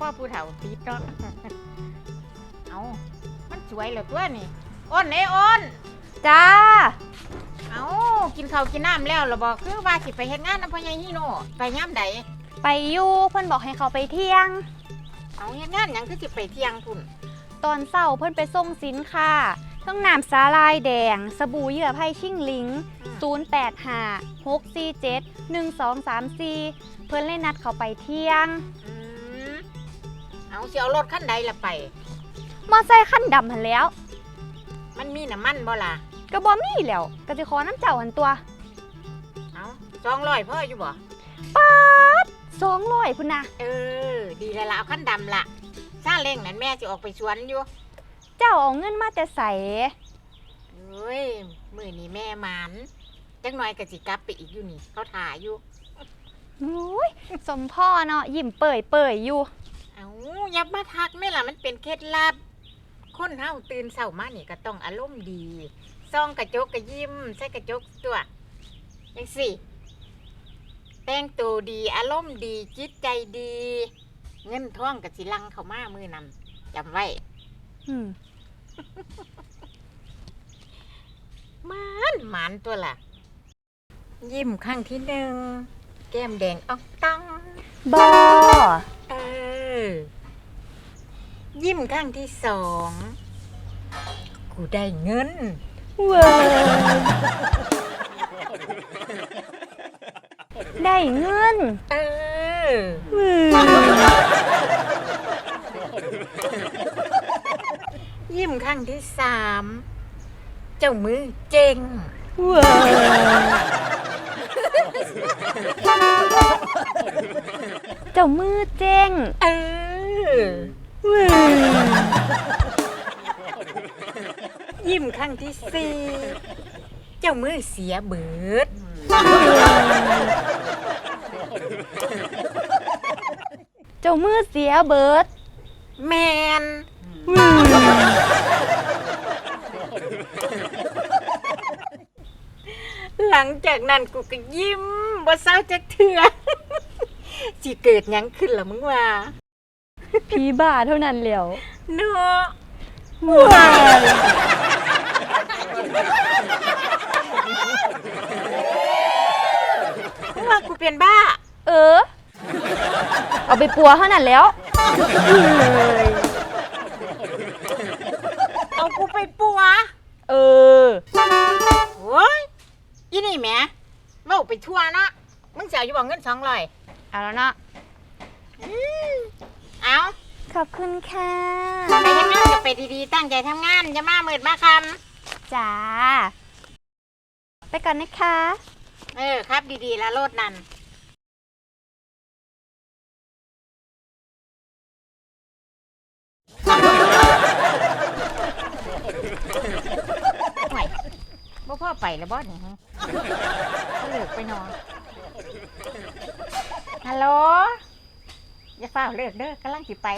พ่อผู้เฒ่าติดเนาะเอามันสวยเหลือตัวนี่อ้นเอ้อ้นจ้า เอากินข้าวกินน้ำแล้วเหรอบอกคือว่าสิไปเฮ็ดงานน้ำพ่อใหญ่ฮีโน่ไปย่ำใดไปอยู่เพิ่นบอกให้เขาไปเที่ยง เอาเฮ็ดงานหยังคือสิไปเที่ยงพุ่น ตอนเศร้าเพิ่นไปส่งสินค้าทั้งน้ำสาลายแดง สบู่เหยื่อไผ่ชิ่งลิง 085 647 1234 เพิ่นเลยนัดเขาไปเที่ยง อืมเอาสิเอารถคันใดละไป มอไซค์คันดำหันแหล้ว มันมีน้ำมันบ่ล่ะก็บ่มีแล้วก็สิขอน้ำเจ้าหันตัวเอาสองร้อยพ่ออยู่บ่ป๊าด200พุ่นนะเออ ดีแล้วล่ะเอาคันดำล่ะซาเล้งนั่นแม่สิออกไปสวนอยู่ เจ้าเอาเงินมาแต่ใสเฮ้ยมือนี้แม่หมันจังหน่อยก็สิกลับไปอีกอยู่นี่เขาถ่ายอยู่โอ้ยสมพ่อเนาะยิ้มเปื่อยเปื่อยๆอยู่ เอาอย่ามาทักแม่ล่ะมันเป็นเคล็ดลับ คนเฮาตื่นเช้ามานี่ก็ต้องอารมณ์ดีซ่องกระจกก็ยิ้มใส่กระจกตัวยังสิแต่งตัวดีอารมณ์ดีจิตใจดี เงินทองกับสิลังเข้ามามือนำจำไว้ อืม มันหมันตัวล่ะ ยิ้มครั้งที่หนึ่ง แก้มแดงออกตัง บอเออ ยิ้มครั้งที่สอง กูได้เงิน เว้ยได้เงิน เออ เว้ยยิ้ม ครั้งที่สาม เจ้ามือเจ๋งเว้ยเจ้ามือเจ้งเออเว้ยยิ้มครั้งที่สี่เจ้ามือเสียเบิด เจ้ามือเสียเบิด แมนเว้ยหลังจากนั้นกูก็ยิ้มบ่เศร้าจักเถื่อสิเกิดหยังขึ้นล่ะมึงว่าผีบ้าเท่านั้นแหล้วเนาะเว้ยมึงว่ากูเป็นบ้า เออ เอาไปปัวเท่านั้นแล้ว เอากูไปปัว เออโอ้ยอีนี่แหมเว้าไปทั่วเนาะมึงสิเอาอยู่บ่เงิน200เอาแล้วเนาะเอาขอบคุณค่ะไปทำงานก็ไปดีๆ ตั้งใจทำงานอย่ามามืดมาคจ้าไปก่อนนะคะำเออครับดีๆแล้วโลดนั่น พ่อไปแล้วบ่นี่ฮะเลิกไปนอนฮัลโหลอย่าเฝ้าเลิกเด้อกำลังสิไป